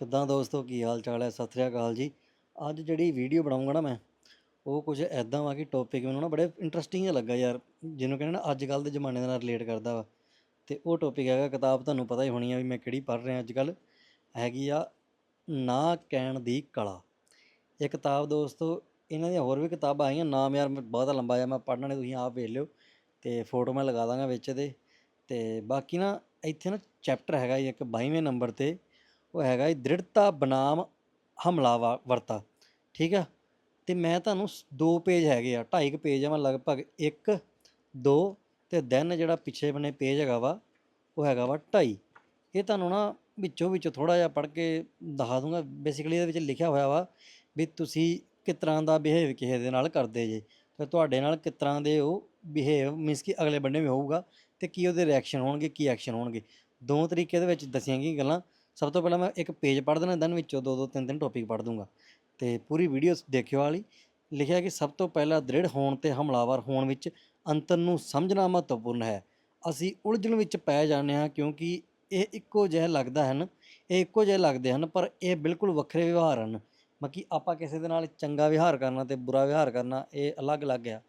ਕਿੱਦਾਂ ਦੋਸਤੋ, ਕੀ ਹਾਲ ਚਾਲ ਹੈ? ਸਤਿ ਸ੍ਰੀ ਅਕਾਲ ਜੀ। ਅੱਜ ਜਿਹੜੀ ਵੀਡੀਓ ਬਣਾਉਂਗਾ ਨਾ ਮੈਂ, ਉਹ ਕੁਝ ਐਦਾਂ ਵਾ ਕਿ ਟੌਪਿਕ ਮੈਨੂੰ ਨਾ ਬੜੇ ਇੰਟਰਸਟਿੰਗ ਜਿਹਾ ਲੱਗਾ ਯਾਰ, ਜਿਹਨੂੰ ਕਹਿੰਦੇ ਨਾ ਅੱਜ ਕੱਲ ਦੇ ਜ਼ਮਾਨੇ ਦੇ ਨਾਲ ਰਿਲੇਟ ਕਰਦਾ ਵਾ। ਤੇ ਉਹ ਟੌਪਿਕ ਹੈਗਾ, ਕਿਤਾਬ ਤੁਹਾਨੂੰ ਪਤਾ ਹੀ ਹੋਣੀ ਆ ਵੀ ਮੈਂ ਕਿਹੜੀ ਪੜ੍ਹ ਰਿਹਾ ਅੱਜ ਕੱਲ ਹੈਗੀ ਆ, ਨਾ ਕਹਿਣ ਦੀ ਕਲਾ। ਇਹ ਕਿਤਾਬ ਦੋਸਤੋ, ਇਹਨਾਂ ਦੀਆਂ ਹੋਰ ਵੀ ਕਿਤਾਬਾਂ ਆਈਆਂ, ਨਾਮ ਯਾਰ ਮੈਂ ਬਹੁਤਾ ਲੰਬਾ ਆ ਮੈਂ ਪੜ੍ਹਨਾ ਨਹੀਂ ਤੁਸੀਂ ਆਪ ਵੇਖ ਲਿਓ। ਤੇ ਫੋਟੋ ਮੈਂ ਲਗਾ ਦਾਂਗਾ ਵਿੱਚ ਇਹਦੇ ਤੇ ਬਾਕੀ ਨਾ, ਇੱਥੇ ਨਾ ਚੈਪਟਰ ਹੈਗਾ ਜੀ, ਇੱਕ 22ਵੇਂ ਨੰਬਰ ਤੇ। ਉਹ ਹੈਗਾ ਜੀ ਦ੍ਰਿੜਤਾ ਬਨਾਮ ਹਮਲਾ ਵਰਤਾ। ਠੀਕ ਆ? ਤੇ ਮੈਂ ਤੁਹਾਨੂੰ ਸ- ਦੋ ਪੇਜ ਹੈਗੇ ਆ, ਢਾਈ ਕੁ ਪੇਜ ਆ, ਮੈਂ ਲਗਭਗ 1 2 ਤੇ ਦੈਨ ਜਿਹੜਾ ਪਿੱਛੇ ਬਨੇ ਪੇਜ ਹੈਗਾ ਵਾ, ਉਹ ਹੈਗਾ ਵਾ ਢਾਈ। ਇਹ ਤੁਹਾਨੂੰ ਨਾ ਵਿੱਚੋਂ ਵਿੱਚੋਂ ਥੋੜਾ ਜਿਹਾ ਪੜ੍ਹ ਕੇ ਦਿਖਾ ਦੂੰਗਾ। ਬੇਸਿਕਲੀ ਇਹਦੇ ਵਿੱਚ ਲਿਖਿਆ ਹੋਇਆ ਵਾ ਵੀ ਤੁਸੀਂ ਕਿਸ ਤਰ੍ਹਾਂ ਦਾ ਬਿਹੇਵ ਕਿਸੇ ਦੇ ਨਾਲ ਕਰਦੇ ਜੇ। ਤੇ ਤੁਹਾਡੇ ਨਾਲ ਕਿਸ ਤਰ੍ਹਾਂ ਦੇ ਉਹ ਬਿਹੇਵ ਮੀਨਸ ਕਿ ਅਗਲੇ ਬੰਦੇ ਵੀ ਹੋਊਗਾ ਤੇ ਕੀ ਉਹਦੇ ਰਿਐਕਸ਼ਨ ਹੋਣਗੇ, ਕੀ ਐਕਸ਼ਨ ਹੋਣਗੇ। ਦੋ ਤਰੀਕੇ ਦੇ ਵਿੱਚ ਦੱਸੀਆਂ ਗਈਆਂ ਗੱਲਾਂ। ਸਭ ਤੋਂ ਪਹਿਲਾਂ ਮੈਂ ਇੱਕ ਪੇਜ ਪੜ੍ਹ ਦੇਣਾ ਦੈਨ ਵਿੱਚੋਂ ਦੋ ਦੋ ਤਿੰਨ ਤਿੰਨ ਟੌਪਿਕ ਪੜ੍ਹ ਦੂੰਗਾ। ਤੇ ਪੂਰੀ ਵੀਡੀਓ ਦੇਖਿਓ ਵਾਲੀ। ਲਿਖਿਆ ਕਿ ਸਭ ਤੋਂ ਪਹਿਲਾਂ ਦ੍ਰਿੜ ਹੋਣ ਤੇ ਹਮਲਾਵਰ ਹੋਣ ਵਿੱਚ ਅੰਤਰ ਨੂੰ ਸਮਝਣਾ ਮਹੱਤਵਪੂਰਨ ਹੈ। ਅਸੀਂ ਉਲਝਣ ਵਿੱਚ ਪੈ ਜਾਂਦੇ ਹਾਂ ਕਿਉਂਕਿ ਇਹ ਇੱਕੋ ਜਿਹਾ ਲੱਗਦਾ ਹਨ, ਇਹ ਇੱਕੋ ਜਿਹੇ ਲੱਗਦੇ ਹਨ, ਪਰ ਇਹ ਬਿਲਕੁਲ ਵੱਖਰੇ ਵਿਵਹਾਰ ਹਨ। ਬਾਕੀ ਆਪਾਂ ਕਿਸੇ ਦੇ ਨਾਲ ਚੰਗਾ ਵਿਹਾਰ ਕਰਨਾ ਤੇ ਬੁਰਾ ਵਿਹਾਰ ਕਰਨਾ, ਇਹ ਅਲੱਗ-ਅਲੱਗ ਆ।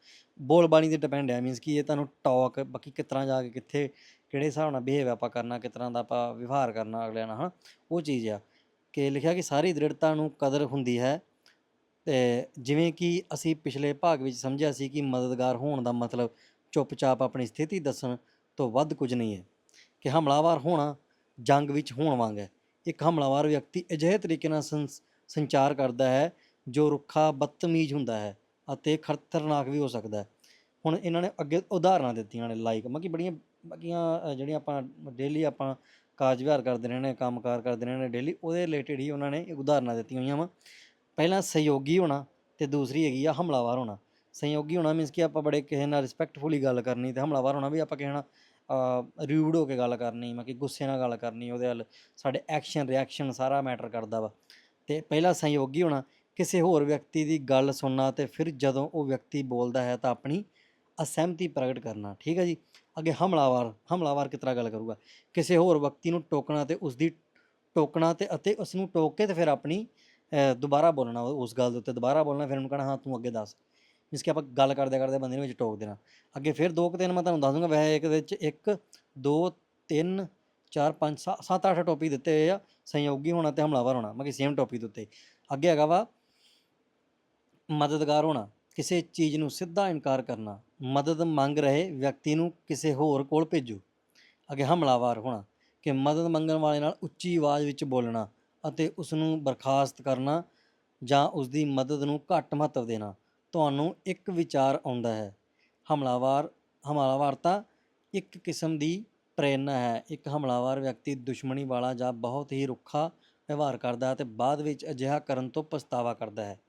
ਬੋਲ ਬਾਣੀ ਤੇ ਡਿਪੈਂਡ ਹੈ ਮੀਨਸ ਕਿ ਇਹ ਤੁਹਾਨੂੰ ਟਾਕ ਬਾਕੀ ਕਿਸ ਤਰ੍ਹਾਂ ਜਾ ਕੇ ਕਿੱਥੇ, ਕਿਹੜੇ ਹਿਸਾਬ ਨਾਲ ਬਿਹੇਵ ਆਪਾਂ ਕਰਨਾ, ਕਿਸ ਤਰ੍ਹਾਂ ਦਾ ਆਪਾਂ ਵਿਵਹਾਰ ਕਰਨਾ ਅਗਲਿਆਂ ਨਾਲ, ਹਨਾ? ਉਹ ਚੀਜ਼ ਆ। ਕਿ ਲਿਖਿਆ ਕਿ ਸਾਰੀ ਦ੍ਰਿੜਤਾ ਨੂੰ ਕਦਰ ਹੁੰਦੀ ਹੈ। ਤੇ ਜਿਵੇਂ ਕਿ ਅਸੀਂ ਪਿਛਲੇ ਭਾਗ ਵਿੱਚ ਸਮਝਿਆ ਸੀ ਕਿ ਮਦਦਗਾਰ ਹੋਣ ਦਾ ਮਤਲਬ ਚੁੱਪਚਾਪ ਆਪਣੀ ਸਥਿਤੀ ਦੱਸਣ ਤੋਂ ਵੱਧ ਕੁਝ ਨਹੀਂ ਹੈ। ਕਿ ਹਮਲਾਵਰ ਹੋਣਾ ਜੰਗ ਵਿੱਚ ਹੋਣ ਵਾਂਗ ਹੈ। ਇੱਕ ਹਮਲਾਵਰ ਵਿਅਕਤੀ ਅਜਿਹੇ ਤਰੀਕੇ ਨਾਲ ਸੰਸ- ਸੰਚਾਰ ਕਰਦਾ ਹੈ, ਜੋ ਰੁੱਖਾ ਬਦਤਮੀਜ਼ ਹੁੰਦਾ ਹੈ ਅਤੇ ਖਤਰਨਾਕ ਵੀ ਹੋ ਸਕਦਾ ਹੈ। ਹੁਣ ਇਹਨਾਂ ਨੇ ਅੱਗੇ ਉਦਾਹਰਨਾਂ ਦਿੱਤੀਆਂ ਨੇ ਲਾਈਕ ਮਤਲਬ ਕਿ ਬੜੀਆਂ ਬਾਕੀਆਂ ਜਿਹੜੀਆਂ ਆਪਾਂ ਡੇਲੀ ਆਪਾਂ ਕਾਰਜ ਵਿਹਾਰ ਕਰਦੇ ਰਹਿੰਦੇ ਹਾਂ ਕੰਮਕਾਰ ਕਰਦੇ ਰਹਿੰਦੇ ਡੇਲੀ ਉਹਦੇ ਰਿਲੇਟਡ ਹੀ ਉਹਨਾਂ ਨੇ ਉਦਾਹਰਨਾਂ ਦਿੱਤੀਆਂ ਹੋਈਆਂ ਵਾ। ਪਹਿਲਾਂ ਸਹਿਯੋਗੀ ਹੋਣਾ ਤੇ ਦੂਸਰੀ ਹੈਗੀ ਆ ਹਮਲਾਵਰ ਹੋਣਾ। ਸਹਿਯੋਗੀ ਹੋਣਾ ਮੀਨਸ ਕਿ ਆਪਾਂ ਬੜੇ ਕਿਸੇ ਨਾਲ ਰਿਸਪੈਕਟਫੁਲੀ ਗੱਲ ਕਰਨੀ ਤੇ ਹਮਲਾਵਰ ਹੋਣਾ ਵੀ ਆਪਾਂ ਕਿਸੇ ਨਾਲ ਰਿਊਡ ਹੋ ਕੇ ਗੱਲ ਕਰਨੀ ਮਤਲਬ ਕਿ ਗੁੱਸੇ ਨਾਲ ਗੱਲ ਕਰਨੀ, ਉਹਦੇ ਵੱਲ ਸਾਡੇ ਐਕਸ਼ਨ ਰਿਐਕਸ਼ਨ ਸਾਰਾ ਮੈਟਰ ਕਰਦਾ ਵਾ। ਤੇ ਪਹਿਲਾ ਸਹਿਯੋਗੀ ਹੋਣਾ, ਕਿਸੇ ਹੋਰ ਵਿਅਕਤੀ ਦੀ ਗੱਲ ਸੁਣਨਾ ਤੇ ਫਿਰ ਜਦੋਂ ਉਹ ਵਿਅਕਤੀ ਬੋਲਦਾ ਹੈ ਤਾਂ ਆਪਣੀ ਅਸਹਿਮਤੀ ਪ੍ਰਗਟ ਕਰਨਾ, ਠੀਕ ਹੈ ਜੀ? ਅੱਗੇ ਹਮਲਾਵਰ ਹਮਲਾਵਰ ਕਿਸ ਤਰ੍ਹਾਂ ਗੱਲ ਕਰੂਗਾ? ਕਿਸੇ ਹੋਰ ਵਿਅਕਤੀ ਨੂੰ ਟੋਕਣਾ ਤੇ ਉਸ ਦੀ ਟੋਕਣਾ ਤੇ ਅਤੇ ਉਸ ਨੂੰ ਟੋਕ ਕੇ ਤੇ ਫਿਰ ਆਪਣੀ ਦੁਬਾਰਾ ਬੋਲਣਾ ਉਸ ਗੱਲ ਦੇ ਉੱਤੇ ਦੁਬਾਰਾ ਬੋਲਣਾ, ਫਿਰ ਉਹਨੂੰ ਕਹਣਾ, ਹਾਂ, ਤੂੰ ਅੱਗੇ ਦੱਸ। ਜਿਸ ਕਿ ਆਪਾਂ ਗੱਲ ਕਰਦੇ ਕਰਦੇ ਬੰਦੇ ਨੂੰ ਵਿੱਚ ਟੋਕ ਦੇਣਾ। ਅੱਗੇ ਫਿਰ ਦੋ ਕੁ ਤਿੰਨ ਮੈਂ ਤੁਹਾਨੂੰ ਦੱਸ ਦੂੰਗਾ, ਵੈਸੇ ਇੱਕ ਵਿੱਚ 1 2 3 4 5 7 8 ਟੋਪੀ ਦਿੱਤੇ ਹੋਏ ਆ, ਸਹਿਯੋਗੀ ਹੋਣਾ ਤੇ ਹਮਲਾਵਰ ਹੋਣਾ ਮੈਂ ਕਿ ਸੇਮ ਟੌਪਿਕ ਦੇ ਉੱਤੇ। ਅੱਗੇ ਹੈਗਾ ਵਾ, ਮਦਦਗਾਰ ਹੋਣਾ, ਕਿਸੇ ਚੀਜ਼ ਨੂੰ ਸਿੱਧਾ ਇਨਕਾਰ ਕਰਨਾ, ਮਦਦ ਮੰਗ ਰਹੇ ਵਿਅਕਤੀ ਨੂੰ ਕਿਸੇ ਹੋਰ ਕੋਲ ਭੇਜੋ। ਅੱਗੇ ਹਮਲਾਵਰ ਹੋਣਾ, ਕਿ ਮਦਦ ਮੰਗਣ ਵਾਲੇ ਨਾਲ ਉੱਚੀ ਆਵਾਜ਼ ਵਿੱਚ ਬੋਲਣਾ ਅਤੇ ਉਸ ਨੂੰ ਬਰਖਾਸਤ ਕਰਨਾ ਜਾਂ ਉਸ ਦੀ ਮਦਦ ਨੂੰ ਘੱਟ ਮਹੱਤਵ ਦੇਣਾ, ਤੁਹਾਨੂੰ ਇੱਕ ਵਿਚਾਰ ਆਉਂਦਾ ਹੈ। ਹਮਲਾਵਰ, ਹਮਲਾਵਰਤਾ ਇੱਕ ਕਿਸਮ ਦੀ ਪ੍ਰੇਰਨਾ ਹੈ। ਇੱਕ ਹਮਲਾਵਰ ਵਿਅਕਤੀ ਦੁਸ਼ਮਣੀ ਵਾਲਾ ਜਾਂ ਬਹੁਤ ਹੀ ਰੁੱਖਾ ਵਿਵਹਾਰ ਕਰਦਾ ਹੈ ਤੇ ਬਾਅਦ ਵਿੱਚ ਅਜਿਹਾ ਕਰਨ ਤੋਂ ਪਛਤਾਵਾ ਕਰਦਾ ਹੈ।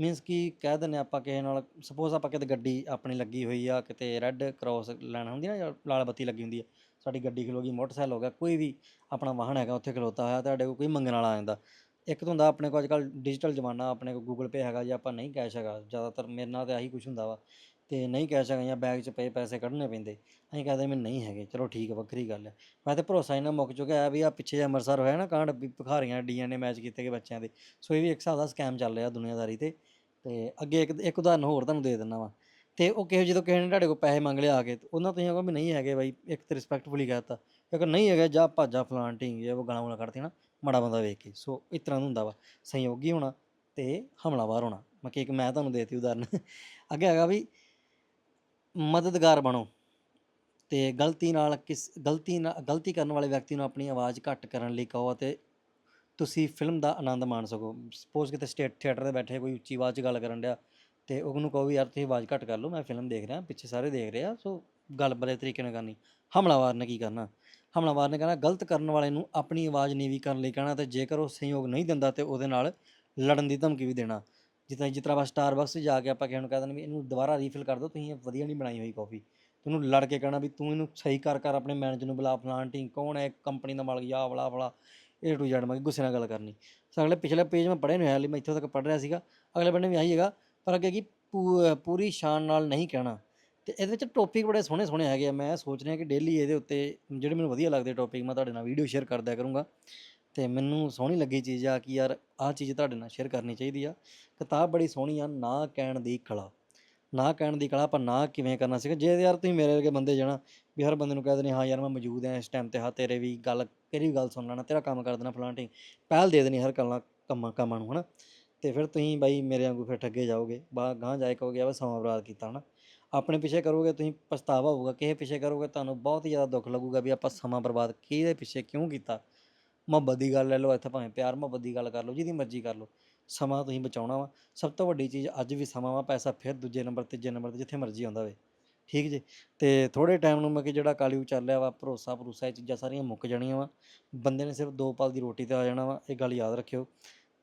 ਮੀਨਸ ਕਿ ਕਹਿ ਦਿੰਦੇ ਆਪਾਂ ਕਿਸੇ ਨਾਲ ਸਪੋਜ਼ ਆਪਾਂ ਕਿਤੇ ਗੱਡੀ ਆਪਣੀ ਲੱਗੀ ਹੋਈ ਆ, ਕਿਤੇ ਰੈੱਡ ਕ੍ਰਾਸ ਲਾਈਨ ਹੁੰਦੀ ਨਾ ਜਾਂ ਲਾਲ ਬੱਤੀ ਲੱਗੀ ਹੁੰਦੀ ਆ, ਸਾਡੀ ਗੱਡੀ ਖਲੋ ਗਈ, ਮੋਟਰਸਾਈਕਲ ਹੋ ਗਿਆ, ਕੋਈ ਵੀ ਆਪਣਾ ਵਾਹਨ ਹੈਗਾ ਉੱਥੇ ਖਲੋਤਾ ਹੋਇਆ, ਤੁਹਾਡੇ ਕੋਲ ਕੋਈ ਮੰਗਣ ਵਾਲਾ ਆ ਜਾਂਦਾ। ਇੱਕ ਤਾਂ ਹੁੰਦਾ ਆਪਣੇ ਕੋਲ ਅੱਜ ਕੱਲ੍ਹ ਡਿਜੀਟਲ ਜ਼ਮਾਨਾ, ਆਪਣੇ ਕੋਲ ਗੂਗਲ ਪੇ ਹੈਗਾ ਜਾਂ ਆਪਾਂ ਨਹੀਂ ਕੈਸ਼ ਹੈਗਾ, ਜ਼ਿਆਦਾਤਰ ਮੇਰੇ ਨਾਲ ਤਾਂ ਆਹੀ ਕੁਝ ਹੁੰਦਾ ਵਾ। ਤੇ ਨਹੀਂ ਕੈਸ਼ ਹੈਗਾ ਜਾਂ ਬੈਗ 'ਚ ਪਏ ਪੈਸੇ ਕੱਢਣੇ ਪੈਂਦੇ। ਅਸੀਂ ਕਹਦੇ ਮੈਂ ਨਹੀਂ ਹੈਗੇ, ਚਲੋ ਠੀਕ ਵੱਖਰੀ ਗੱਲ ਹੈ ਮੈਂ ਤੇ ਭਰੋਸਾ ਇਹਨਾਂ ਮੁੱਕ ਚੁੱਕਿਆ ਹੈ ਵੀ ਆ ਪਿੱਛੇ ਜੇ ਅੰਮ੍ਰਿਤਸਰ ਹੋਇਆ ਨਾ ਕਾਂਡ ਵੀ ਭਿਖਾਰੀਆਂ ਡੀਐਨਏ ਮੈਚ ਕੀਤੇ ਗਏ ਬੱਚਿਆਂ ਦੇ। ਸੋ ਇਹ ਵੀ ਇੱਕ ਹਿਸਾਬ ਦਾ ਸਕੈਮ ਚੱਲ ਰਿਹਾ ਦੁਨੀਆਦਾਰੀ ਤੇ। ਤੇ ਅੱਗੇ ਇੱਕ ਇੱਕ ਉਦਾਹਰਨ ਹੋਰ ਤੁਹਾਨੂੰ ਦੇ ਦਿੰਦਾ ਵਾ। ਤੇ ਉਹ ਕਿਸੇ ਜਦੋਂ ਕਿਸੇ ਨੇ ਤੁਹਾਡੇ ਕੋਲ ਪੈਸੇ ਮੰਗ ਲਿਆ ਆ ਕੇ ਤੇ ਉਹਨਾਂ ਤੁਸੀਂ ਕਹੋ ਵੀ ਨਹੀਂ ਹੈਗੇ ਬਾਈ, ਇੱਕ ਤੇ ਰਿਸਪੈਕਟਫੁਲੀ ਕਹਿਤਾ ਇੱਕ ਨਹੀਂ ਹੈਗਾ, ਜਾ ਭਾਜਾ ਫਲਾਨ ਢੀਂਗ ਇਹ ਉਹ ਗਾਲਾਂ ਗੁਲਾਂ ਕੱਢਦੇ ਨਾ ਮਾੜਾ ਬੰਦਾ ਵੇਖ ਕੇ। ਸੋ ਇਸ ਤਰ੍ਹਾਂ ਦਾ ਹੁੰਦਾ ਵਾ ਸੰਯੋਗੀ ਹੋਣਾ ਤੇ ਹਮਲਾਵਰ ਹੋਣਾ। ਮੈਂ ਕਿ ਇੱਕ ਮੈਂ ਤੁਹਾਨੂੰ ਦੇਤੀ ਉਦਾਹਰਨ। ਅੱਗੇ ਹੈਗਾ ਵੀ ਮਦਦਗਾਰ ਬਣੋ ਤੇ ਗਲਤੀ ਨਾਲ ਕਿਸ, ਗਲਤੀ ਨਾਲ ਗਲਤੀ ਕਰਨ ਵਾਲੇ ਵਿਅਕਤੀ ਨੂੰ ਆਪਣੀ ਆਵਾਜ਼ ਘੱਟ ਕਰਨ ਲਈ ਕਹੋ ਅਤੇ ਤੁਸੀਂ ਫਿਲਮ ਦਾ ਆਨੰਦ ਮਾਣ ਸਕੋ। ਸਪੋਜ਼ ਕਿਤੇ ਸਟੇਟ ਥੀਏਟਰ 'ਤੇ ਬੈਠੇ ਕੋਈ ਉੱਚੀ ਆਵਾਜ਼ 'ਚ ਗੱਲ ਕਰਨ ਡਿਆ ਤੇ ਉਹਨੂੰ ਕਹੋ ਵੀ ਯਾਰ ਤੁਸੀਂ ਆਵਾਜ਼ ਘੱਟ ਕਰ ਲਓ, ਮੈਂ ਫਿਲਮ ਦੇਖ ਰਿਹਾ, ਪਿੱਛੇ ਸਾਰੇ ਦੇਖ ਰਹੇ ਆ, ਸੋ ਗੱਲ ਬੜੇ ਤਰੀਕੇ ਨਾਲ ਕਰਨੀ। ਹਮਲਾਵਰ ਨੇ ਕੀ ਕਰਨਾ? ਹਮਲਾਵਰ ਨੇ ਕਹਿਣਾ, ਗਲਤ ਕਰਨ ਵਾਲੇ ਨੂੰ ਆਪਣੀ ਆਵਾਜ਼ ਨੀਵੀਂ ਕਰਨ ਲਈ ਕਹਿਣਾ ਤੇ ਜੇਕਰ ਉਹ ਸਹਿਯੋਗ ਨਹੀਂ ਦਿੰਦਾ ਤੇ ਉਹਦੇ ਨਾਲ ਲੜਨ ਦੀ ਧਮਕੀ ਵੀ ਦੇਣਾ। ਜਿੱਦਾਂ ਜਿਸ ਤਰ੍ਹਾਂ ਆਪਾਂ ਸਟਾਰਬਕਸ ਜਾ ਕੇ ਆਪਾਂ ਕਿਸੇ ਨੂੰ ਕਹਿ ਦਿੰਦੇ ਵੀ ਇਹਨੂੰ ਦੁਬਾਰਾ ਰੀਫਿਲ ਕਰ ਦਿਓ, ਤੁਸੀਂ ਇਹ ਵਧੀਆ ਨਹੀਂ ਬਣਾਈ ਹੋਈ ਕਾਫੀ ਤੈਨੂੰ ਲੜ ਕੇ ਕਹਿਣਾ ਵੀ ਤੂੰ ਇਹਨੂੰ ਸਹੀ ਕਰ ਕਰ ਆਪਣੇ ਮੈਨੇਜਰ ਨੂੰ ਬੁਲਾ, ਫਲਾਣ ਢੀਂਗ, ਕੌਣ ਹੈ ਕੰਪਨੀ ਦਾ ਮਾਲਕ ਯਾ ਬਲਾ ਬਲਾ ਏ ਟੂ ਜ਼ੈਡ ਮੈਂ ਗੁੱਸੇ ਨਾਲ ਗੱਲ ਕਰਨੀ। ਸੋ ਅਗਲੇ ਪਿਛਲੇ ਪੇਜ ਮੈਂ ਪੜ੍ਹਿਆ ਨਹੀਂ ਹੋਇਆ ਲਈ ਮੈਂ ਇੱਥੋਂ ਤੱਕ ਪੜ੍ਹ ਰਿਹਾ ਸੀਗਾ। ਅਗਲੇ ਬੰਨੇ ਵੀ ਆਹੀ ਹੈਗਾ, ਪਰ ਅੱਗੇ ਕੀ ਪੂ- ਪੂਰੀ ਸ਼ਾਨ ਨਾਲ ਨਹੀਂ ਕਹਿਣਾ। ਤੇ ਇਹਦੇ ਵਿੱਚ ਟੌਪਿਕ ਬੜੇ ਸੋਹਣੇ ਸੋਹਣੇ ਹੈਗੇ ਆ। ਮੈਂ ਸੋਚ ਰਿਹਾ ਕਿ ਡੇਲੀ ਇਹਦੇ ਉੱਤੇ, ਜਿਹੜੇ ਮੈਨੂੰ ਵਧੀਆ ਲੱਗਦੇ ਟੌਪਿਕ ਮੈਂ ਤੁਹਾਡੇ ਨਾਲ ਵੀਡੀਓ ਸ਼ੇਅਰ ਕਰਦਿਆ ਕਰੂੰਗਾ। ਤੇ ਮੈਨੂੰ ਸੋਹਣੀ ਲੱਗੀ ਚੀਜ਼ ਆ ਕਿ ਯਾਰ ਆਹ ਚੀਜ਼ ਤੁਹਾਡੇ ਨਾਲ ਸ਼ੇਅਰ ਕਰਨੀ ਚਾਹੀਦੀ ਆ। ਕਿਤਾਬ ਬੜੀ ਸੋਹਣੀ ਆ, ਨਾ ਕਹਿਣ ਦੀ ਕਲਾ। ਨਾ ਕਹਿਣ ਦੀ ਕਲਾ ਆਪਾਂ ਨਾ ਕਿਵੇਂ ਕਰਨਾ ਸੀਗਾ। ਜੇ ਯਾਰ ਤੁਸੀਂ ਮੇਰੇ ਵਰਗੇ ਬੰਦੇ ਜਾਣਾ, ਵੀ ਹਰ ਬੰਦੇ ਨੂੰ ਕਹਿ ਦੇਣੇ, ਹਾਂ ਯਾਰ ਮੈਂ ਮੌਜੂਦ ਹਾਂ ਇਸ ਟਾਈਮ ਤੇ, ਹਾਂ ਤੇਰੇ ਵੀ ਗੱਲ, ਤੇਰੀ ਵੀ ਗੱਲ ਸੁਣ ਲੈਣਾ, ਤੇਰਾ ਕੰਮ ਕਰ ਦੇਣਾ ਫਲਾਂਟਿੰਗ ਪਹਿਲ ਦੇ ਦੇਣੀ ਹਰ ਗੱਲਾਂ ਕੰਮਾਂ ਕੰਮਾਂ ਨੂੰ, ਹਨਾ? ਤੇ ਫਿਰ ਤੁਸੀਂ ਬਾਈ ਮੇਰੇ ਵਾਂਗੂ ਫਿਰ ਠੱਗੇ ਜਾਓਗੇ, ਬਾ ਗਾਂ ਜਾਏ ਕਹੋਗੇ ਆ ਸਮਾਂ ਬਰਬਾਦ ਕੀਤਾ, ਹਨਾ? ਆਪਣੇ ਪਿੱਛੇ ਕਰੋਗੇ, ਤੁਸੀਂ ਪਛਤਾਵਾ ਹੋਊਗਾ, ਕਿਸੇ ਪਿੱਛੇ ਕਰੋਗੇ, ਤੁਹਾਨੂੰ ਬਹੁਤ ਹੀ ਜ਼ਿਆਦਾ ਦੁੱਖ ਲੱਗੂਗਾ ਵੀ ਆਪਾਂ ਸਮਾਂ ਬਰਬਾਦ ਕਿਹਦੇ ਪਿੱਛੇ ਕਿਉਂ ਕੀਤਾ? ਮੁਹੱਬਤ ਦੀ ਗੱਲ ਲੈ ਲਓ, ਇੱਥੇ ਭਾਵੇਂ ਪਿਆਰ ਮੁਹੱਬਤ ਦੀ ਗੱਲ ਕਰ ਲਓ, ਜਿਹਦੀ ਮਰਜ਼ੀ ਕਰ ਲਓ, ਸਮਾਂ ਤੁਸੀਂ ਬਚਾਉਣਾ ਵਾ। ਸਭ ਤੋਂ ਵੱਡੀ ਚੀਜ਼ ਅੱਜ ਵੀ ਸਮਾਂ ਵਾ, ਪੈਸਾ ਫਿਰ ਦੂਜੇ ਨੰਬਰ ਤੀਜੇ ਨੰਬਰ ਤੇ, ਜਿੱਥੇ ਮਰਜ਼ੀ ਆਉਂਦਾ ਵੇ। ਠੀਕ ਜੀ? ਤੇ ਥੋੜੇ ਟਾਈਮ ਨੂੰ ਮੈਂ ਕਿ ਜਿਹੜਾ ਕਾਲੀਯੁਗ ਚੱਲ ਰਿਹਾ ਵਾ, ਭਰੋਸਾ, ਭਰੂਸਾ, ਇਹ ਚੀਜ਼ਾਂ ਸਾਰੀਆਂ ਮੁੱਕ ਜਾਣੀਆਂ ਵਾ। ਬੰਦੇ ਨੇ ਸਿਰਫ ਦੋ ਪਲ ਦੀ ਰੋਟੀ ਤੇ ਆ ਜਾਣਾ ਵਾ, ਇਹ ਗੱਲ ਯਾਦ ਰੱਖਿਓ।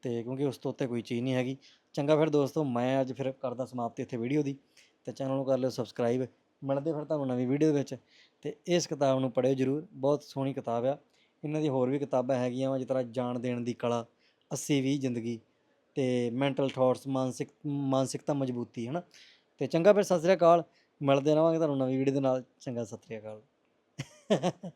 ਤੇ ਕਿਉਂਕਿ ਉਸ ਤੋਂ ਉੱਤੇ ਕੋਈ ਚੀਜ਼ ਨਹੀਂ ਹੈਗੀ। ਚੰਗਾ ਫਿਰ ਦੋਸਤੋ, ਮੈਂ ਅੱਜ ਫਿਰ ਕਰਦਾ ਸਮਾਪਤੀ ਇੱਥੇ ਵੀਡੀਓ ਦੀ, ਤੇ ਚੈਨਲ ਨੂੰ ਕਰ ਲਿਓ ਸਬਸਕ੍ਰਾਈਬ ਮਿਲਦੇ ਫਿਰ ਤੁਹਾਨੂੰ ਨਵੀਂ ਵੀਡੀਓ ਦੇ ਵਿੱਚ। ਤੇ ਇਸ ਕਿਤਾਬ ਨੂੰ ਪੜ੍ਹਿਓ ਜਰੂਰ। ਬਹੁਤ ਸੋਹਣੀ ਕਿਤਾਬ ਆ। ਇਹਨਾਂ ਦੀ ਹੋਰ ਵੀ ਕਿਤਾਬਾਂ ਹੈਗੀਆਂ ਵਾ, ਜਿਸ ਤਰ੍ਹਾਂ ਜਾਣ ਦੇਣ ਦੀ ਕਲਾ 80 20 ਜ਼ਿੰਦਗੀ ਤੇ ਮੈਂਟਲ ਥਾਟਸ ਮਾਨਸਿਕ, ਮਾਨਸਿਕਤਾ ਮਜ਼ਬੂਤੀ ਹੈ ਨਾ ਤੇ ਚੰਗਾ ਫਿਰ ਸਤਿ ਸ੍ਰੀ ਅਕਾਲ, ਮਿਲਦੇ ਰਹਾਂਗੇ ਤੁਹਾਨੂੰ ਨਵੀਂ ਵੀਡੀਓ ਦੇ ਨਾਲ। ਚੰਗਾ, ਸਤਿ ਸ੍ਰੀ ਅਕਾਲ।